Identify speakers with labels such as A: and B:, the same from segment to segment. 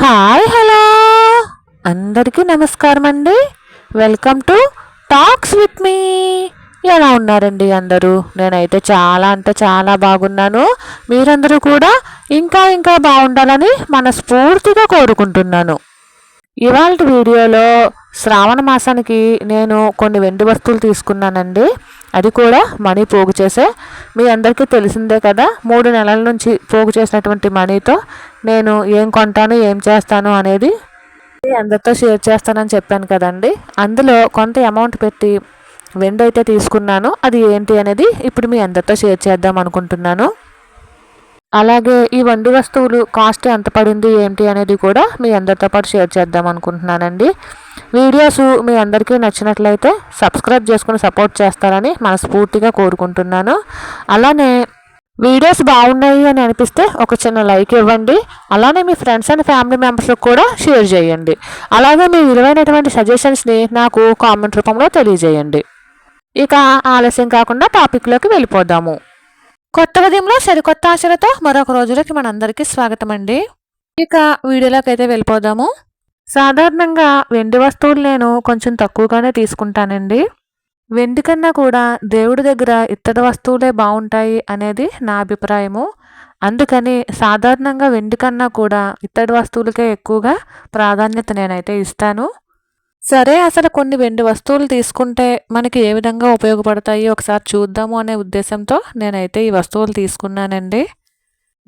A: Hi hello. అందరికీ నమస్కారం అండి. Welcome to talks with me. ఎలా ఉన్నారండి అందరూ? నేనైతే చాలా అంటే చాలా బాగున్నాను. మీరందరూ కూడా ఇంకా ఇంకా బాగుండాలని మనస్ఫూర్తిగా కోరుకుంటున్నాను. ఇవాళ వీడియోలో శ్రావణ మాసానికి నేను కొన్ని వెండి వస్తువులు తీసుకున్నానండి. అది కూడా మనీ పోగు చేసే. మీ అందరికీ తెలిసిందే కదా మూడు నెలల నుంచి పోగు చేసినటువంటి మనీతో నేను ఏం కొంటాను ఏం చేస్తాను అనేది అందరితో షేర్ చేస్తానని చెప్పాను కదండి. అందులో కొంత అమౌంట్ పెట్టి వెండి అయితే తీసుకున్నాను. అది ఏంటి అనేది ఇప్పుడు మీ అందరితో షేర్ చేద్దాం అనుకుంటున్నాను. అలాగే ఈ వండి వస్తువులు కాస్ట్ ఎంత పడింది ఏంటి అనేది కూడా మీ అందరితో పాటు షేర్ చేద్దాం అనుకుంటున్నానండి. వీడియోస్ మీ అందరికీ నచ్చినట్లయితే సబ్స్క్రైబ్ చేసుకుని సపోర్ట్ చేస్తారని మనస్ఫూర్తిగా కోరుకుంటున్నాను. అలానే వీడియోస్ బాగున్నాయి అని అనిపిస్తే ఒక చిన్న లైక్ ఇవ్వండి. అలానే మీ ఫ్రెండ్స్ అండ్ ఫ్యామిలీ మెంబర్స్కి కూడా షేర్ చేయండి. అలాగే మీ విలువైనటువంటి సజెషన్స్ని నాకు కామెంట్ రూపంలో తెలియజేయండి. ఇక ఆలస్యం కాకుండా టాపిక్లోకి వెళ్ళిపోదాము. కొత్త ఉదయంలో సరికొత్త ఆశలతో మరొక రోజులకి మనందరికీ స్వాగతం అండి. ఇక వీడియోలోకి అయితే వెళ్ళిపోదాము. సాధారణంగా వెండి వస్తువులు నేను కొంచెం తక్కువగానే తీసుకుంటానండి. వెండి కన్నా కూడా దేవుడి దగ్గర ఇత్తడి వస్తువులే బాగుంటాయి అనేది నా అభిప్రాయము. అందుకని సాధారణంగా వెండి కన్నా కూడా ఇత్తడి వస్తువులకే ఎక్కువగా ప్రాధాన్యత నేనైతే ఇస్తాను. సరే అసలు కొన్ని వెండి వస్తువులు తీసుకుంటే మనకి ఏ విధంగా ఉపయోగపడతాయి ఒకసారి చూద్దాము అనే ఉద్దేశంతో నేనైతే ఈ వస్తువులు తీసుకున్నానండి.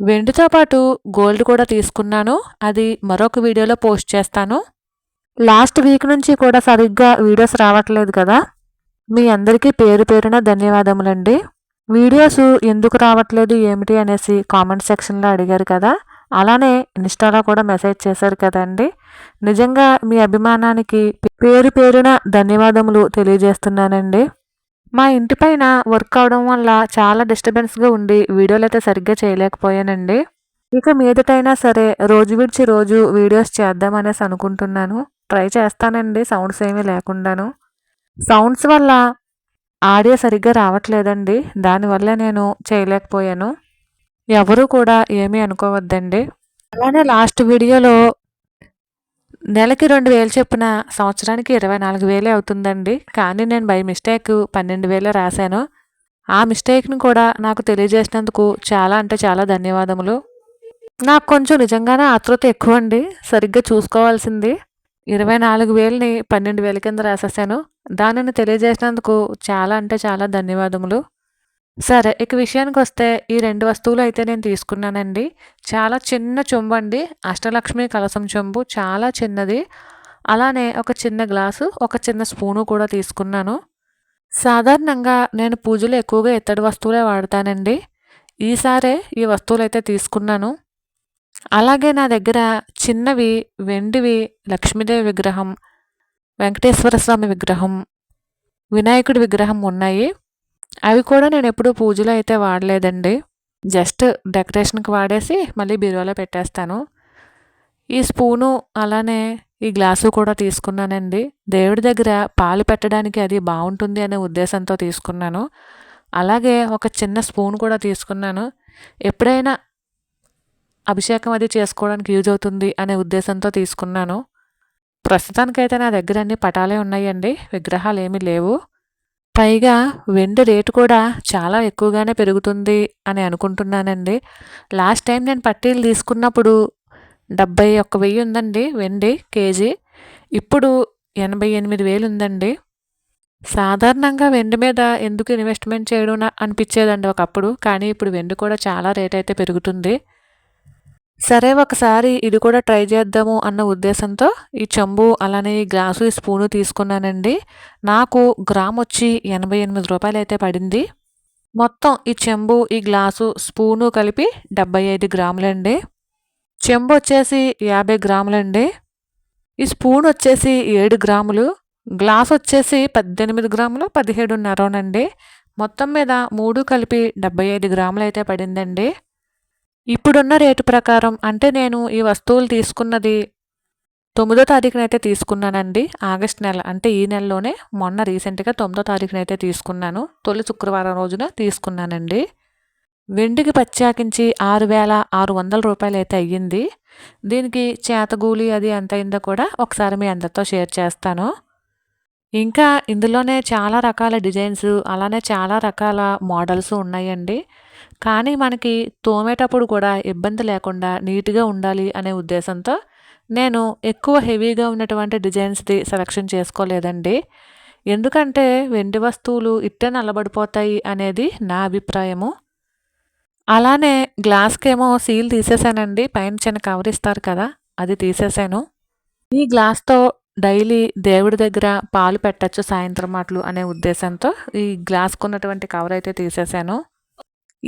A: వెండితో పాటు గోల్డ్ కూడా తీసుకున్నాను. అది మరొక వీడియోలో పోస్ట్ చేస్తాను. లాస్ట్ వీక్ నుంచి కూడా సరిగ్గా వీడియోస్ రావట్లేదు కదా. మీ అందరికీ పేరు పేరున ధన్యవాదములండి. వీడియోస్ ఎందుకు రావట్లేదు ఏమిటి అనేసి కామెంట్ సెక్షన్లో అడిగారు కదా. అలానే ఇన్స్టాలో కూడా మెసేజ్ చేశారు కదండి. నిజంగా మీ అభిమానానికి పేరు పేరున ధన్యవాదములు తెలియజేస్తున్నానండి. మా ఇంటి పైన వర్క్ అవడం వల్ల చాలా డిస్టర్బెన్స్గా ఉండి వీడియోలు అయితే సరిగ్గా చేయలేకపోయానండి. ఇక మీదటైనా సరే రోజు విడిచి రోజు వీడియోస్ చేద్దామనేసి అనుకుంటున్నాను. ట్రై చేస్తానండి సౌండ్స్ ఏమీ లేకుండాను. సౌండ్స్ వల్ల ఆడియో సరిగ్గా రావట్లేదండి. దానివల్ల నేను చేయలేకపోయాను. ఎవరు కూడా ఏమీ అనుకోవద్దండి. అలానే లాస్ట్ వీడియోలో నెలకి రెండు వేలు చెప్పిన సంవత్సరానికి ఇరవై నాలుగు వేలే అవుతుందండి. కానీ నేను బై మిస్టేక్ పన్నెండు వేలే రాశాను. ఆ మిస్టేక్ని కూడా నాకు తెలియజేసినందుకు చాలా అంటే చాలా ధన్యవాదములు. నాకు కొంచెం నిజంగానే ఆతృత ఎక్కువ అండి సరిగ్గా చూసుకోవాల్సింది. ఇరవై నాలుగు వేలని పన్నెండు వేల కింద రాసేసాను. దానిని తెలియజేసినందుకు చాలా అంటే చాలా ధన్యవాదములు. సరే ఇక విషయానికి వస్తే ఈ రెండు వస్తువులు అయితే నేను తీసుకున్నానండి. చాలా చిన్న చెంబు అండి అష్టలక్ష్మి కలసం చెంబు చాలా చిన్నది. అలానే ఒక చిన్న గ్లాసు ఒక చిన్న స్పూను కూడా తీసుకున్నాను. సాధారణంగా నేను పూజలు ఎక్కువగా ఇత్తడి వస్తువులే వాడతానండి. ఈసారే ఈ వస్తువులు అయితే తీసుకున్నాను. అలాగే నా దగ్గర చిన్నవి వెండివి లక్ష్మీదేవి విగ్రహం వెంకటేశ్వర స్వామి విగ్రహం వినాయకుడి విగ్రహం ఉన్నాయి. అవి కూడా నేను ఎప్పుడూ పూజలో అయితే వాడలేదండి. జస్ట్ డెకరేషన్కి వాడేసి మళ్ళీ బీరువాలో పెట్టేస్తాను. ఈ స్పూను అలానే ఈ గ్లాసు కూడా తీసుకున్నానండి. దేవుడి దగ్గర పాలు పెట్టడానికి అది బాగుంటుంది అనే ఉద్దేశంతో తీసుకున్నాను. అలాగే ఒక చిన్న స్పూన్ కూడా తీసుకున్నాను. ఎప్పుడైనా అభిషేకం అది చేసుకోవడానికి యూజ్ అవుతుంది అనే ఉద్దేశంతో తీసుకున్నాను. ప్రస్తుతానికైతే నా దగ్గర అన్ని పటాలే ఉన్నాయండి. విగ్రహాలు ఏమీ లేవు. పైగా వెండి రేటు కూడా చాలా ఎక్కువగానే పెరుగుతుంది అని అనుకుంటున్నానండి. లాస్ట్ టైం నేను పట్టీలు తీసుకున్నప్పుడు డెబ్బై ఒక్క వెయ్యి ఉందండి వెండి కేజీ. ఇప్పుడు ఎనభై ఎనిమిది వేలు ఉందండి. సాధారణంగా వెండి మీద ఎందుకు ఇన్వెస్ట్మెంట్ చేయడం అనిపించేదండి ఒకప్పుడు. కానీ ఇప్పుడు వెండి కూడా చాలా రేట్ అయితే పెరుగుతుంది. సరే ఒకసారి ఇది కూడా ట్రై చేద్దాము అన్న ఉద్దేశంతో ఈ చెంబు అలానే ఈ గ్లాసు ఈ స్పూను తీసుకున్నానండి. నాకు గ్రామ్ వచ్చి ఎనభై ఎనిమిది రూపాయలు అయితే పడింది. మొత్తం ఈ చెంబు ఈ గ్లాసు స్పూను కలిపి డెబ్బై ఐదు గ్రాములండి. చెంబు వచ్చేసి యాభై గ్రాములండి. ఈ స్పూన్ వచ్చేసి ఏడు గ్రాములు. గ్లాస్ వచ్చేసి పద్దెనిమిది గ్రాములు పదిహేడున్నరనండి మొత్తం మీద మూడు కలిపి డెబ్బై ఐదు గ్రాములు అయితే పడిందండి. ఇప్పుడున్న రేటు ప్రకారం అంటే నేను ఈ వస్తువులు తీసుకున్నది తొమ్మిదో తారీఖున అయితే తీసుకున్నానండి ఆగస్ట్ నెల. అంటే ఈ నెలలోనే మొన్న రీసెంట్గా తొమ్మిదో తారీఖునైతే తీసుకున్నాను. తొలి శుక్రవారం రోజున తీసుకున్నానండి. వెండికి ప్రత్యేకించి ఆరు వేల ఆరు వందల రూపాయలు అయితే అయ్యింది. దీనికి చేతగూలి అది ఎంత అయిందో కూడా ఒకసారి మీ అందరితో షేర్ చేస్తాను. ఇంకా ఇందులోనే చాలా రకాల డిజైన్స్ అలానే చాలా రకాల మోడల్స్ ఉన్నాయండి. కానీ మనకి తోమేటప్పుడు కూడా ఇబ్బంది లేకుండా నీట్గా ఉండాలి అనే ఉద్దేశంతో నేను ఎక్కువ హెవీగా ఉన్నటువంటి డిజైన్స్ది సెలెక్షన్ చేసుకోలేదండి. ఎందుకంటే వెండి వస్తువులు ఇట్టే నల్లబడిపోతాయి అనేది నా అభిప్రాయము. అలానే గ్లాస్కేమో సీల్ తీసేసానండి పైన చిన్న కవర్ ఇస్తారు కదా అది తీసేసాను. ఈ గ్లాస్తో డైలీ దేవుడి దగ్గర పాలు పెట్టచ్చు సాయంత్రం మాటలు అనే ఉద్దేశంతో ఈ గ్లాస్కు ఉన్నటువంటి కవర్ అయితే తీసేసాను.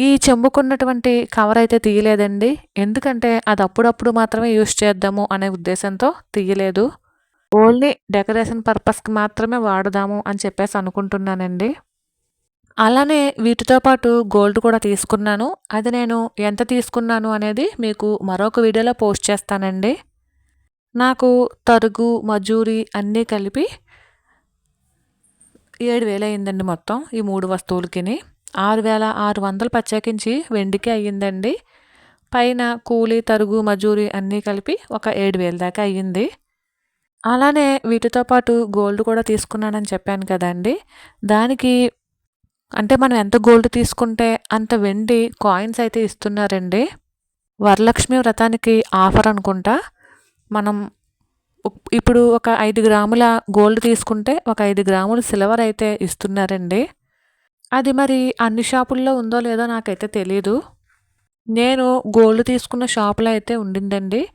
A: ఈ చెంబుకున్నటువంటి కవర్ అయితే తీయలేదండి. ఎందుకంటే అది అప్పుడప్పుడు మాత్రమే యూస్ చేద్దాము అనే ఉద్దేశంతో తీయలేదు. ఓన్లీ డెకరేషన్ పర్పస్కి మాత్రమే వాడదాము అని చెప్పేసి అనుకుంటున్నానండి. అలానే వీటితో పాటు గోల్డ్ కూడా తీసుకున్నాను. అది నేను ఎంత తీసుకున్నాను అనేది మీకు మరొక వీడియోలో పోస్ట్ చేస్తానండి. నాకు తరుగు మజూరి అన్నీ కలిపి ఏడు వేలు అయిందండి మొత్తం ఈ మూడు వస్తువులకిని. ఆరు వేల ఆరు వందలు ప్రత్యేకించి వెండికి అయ్యిందండి. పైన కూలి తరుగు మజూరి అన్నీ కలిపి ఒక ఏడు వేల దాకా అయ్యింది. అలానే వీటితో పాటు గోల్డ్ కూడా తీసుకున్నానని చెప్పాను కదండి. దానికి అంటే మనం ఎంత గోల్డ్ తీసుకుంటే అంత వెండి కాయిన్స్ అయితే ఇస్తున్నారండి. వరలక్ష్మి వ్రతానికి ఆఫర్ అనుకుంటా. మనం ఇప్పుడు ఒక ఐదు గ్రాముల గోల్డ్ తీసుకుంటే ఒక ఐదు గ్రాములు సిల్వర్ అయితే ఇస్తున్నారండి. అది మరి అన్ని షాపుల్లో ఉందో లేదో నాకైతే తెలీదు. నేను గోల్డ్ తీసుకున్న షాపులో అయితే ఉండిందండి.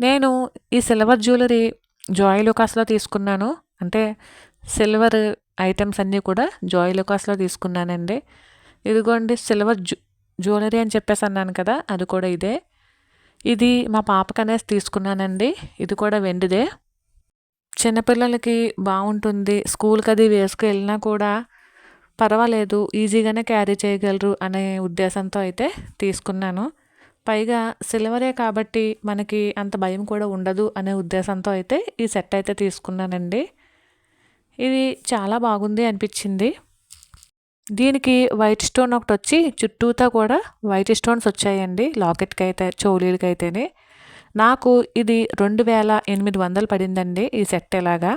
A: నేను ఈ సిల్వర్ జ్యువెలరీ జాయ్ లుకాస్లో తీసుకున్నాను. అంటే సిల్వర్ ఐటమ్స్ అన్నీ కూడా జాయ్ లుకాస్లో తీసుకున్నానండి. ఇదిగోండి సిల్వర్ జ్యువెలరీ అని చెప్పేసి అన్నాను కదా అది కూడా ఇదే. ఇది మా పాపకనేసి తీసుకున్నానండి. ఇది కూడా వెండిదే. చిన్నపిల్లలకి బాగుంటుంది. స్కూల్కి అది వేసుకు వెళ్ళినా కూడా పర్వాలేదు ఈజీగానే క్యారీ చేయగలరు అనే ఉద్దేశంతో అయితే తీసుకున్నాను. పైగా సిల్వరే కాబట్టి మనకి అంత భయం కూడా ఉండదు అనే ఉద్దేశంతో అయితే ఈ సెట్ అయితే తీసుకున్నానండి. ఇది చాలా బాగుంది అనిపించింది. దీనికి వైట్ స్టోన్ ఒకటి వచ్చి చుట్టూతా కూడా వైట్ స్టోన్స్ వచ్చాయండి లాకెట్కి అయితే చోలీలకి అయితేనే నాకు ఇది రెండు వేల ఎనిమిది వందలు పడిందండి ఈ సెట్ ఎలాగా.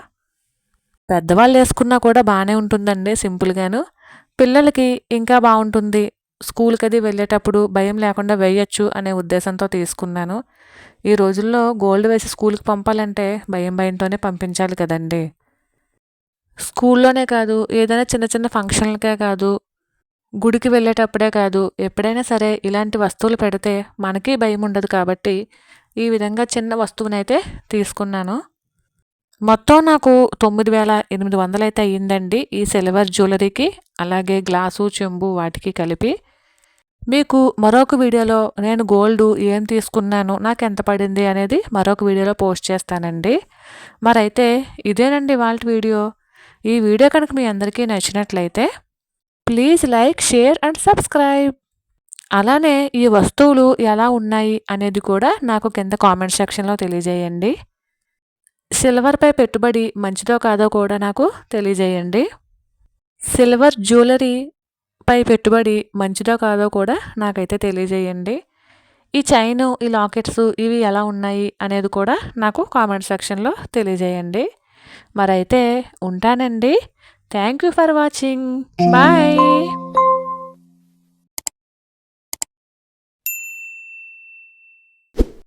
A: పెద్దవాళ్ళు వేసుకున్నా కూడా బాగానే ఉంటుందండి సింపుల్గాను పిల్లలకి ఇంకా బాగుంటుంది స్కూల్కి అది వెళ్ళేటప్పుడు భయం లేకుండా వేయచ్చు అనే ఉద్దేశంతో తీసుకున్నాను. ఈ రోజుల్లో గోల్డ్ వేసి స్కూల్కి పంపాలంటే భయం భయంతోనే పంపించాలి కదండి. స్కూల్లోనే కాదు ఏదైనా చిన్న చిన్న ఫంక్షన్లకే కాదు గుడికి వెళ్ళేటప్పుడే కాదు ఎప్పుడైనా సరే ఇలాంటి వస్తువులు పెడితే మనకి భయం ఉండదు కాబట్టి ఈ విధంగా చిన్న వస్తువునైతే తీసుకున్నాను. మొత్తం నాకు తొమ్మిది వేల ఎనిమిది వందలు అయితే అయ్యిందండి ఈ సిల్వర్ జ్యువెలరీకి అలాగే గ్లాసు చెంబు వాటికి కలిపి. మీకు మరొక వీడియోలో నేను గోల్డ్ ఏం తీసుకున్నాను నాకు ఎంత పడింది అనేది మరొక వీడియోలో పోస్ట్ చేస్తానండి. మరైతే ఇదేనండి వాళ్ళ వీడియో. ఈ వీడియో కనుక మీ అందరికీ నచ్చినట్లయితే please like share and subscribe. అలానే ఈ వస్తువులు ఎలా ఉన్నాయి అనేది కూడా నాకు కింద కామెంట్ సెక్షన్లో తెలియజేయండి. సిల్వర్పై పెట్టుబడి మంచిదో కాదో కూడా నాకు తెలియజేయండి. సిల్వర్ జ్యువెలరీపై పెట్టుబడి మంచిదో కాదో కూడా నాకైతే తెలియజేయండి. ఈ చైను ఈ లాకెట్స్ ఇవి ఎలా ఉన్నాయి అనేది కూడా నాకు కామెంట్ సెక్షన్లో తెలియజేయండి. మరైతే ఉంటానండి. Thank you for watching. Bye.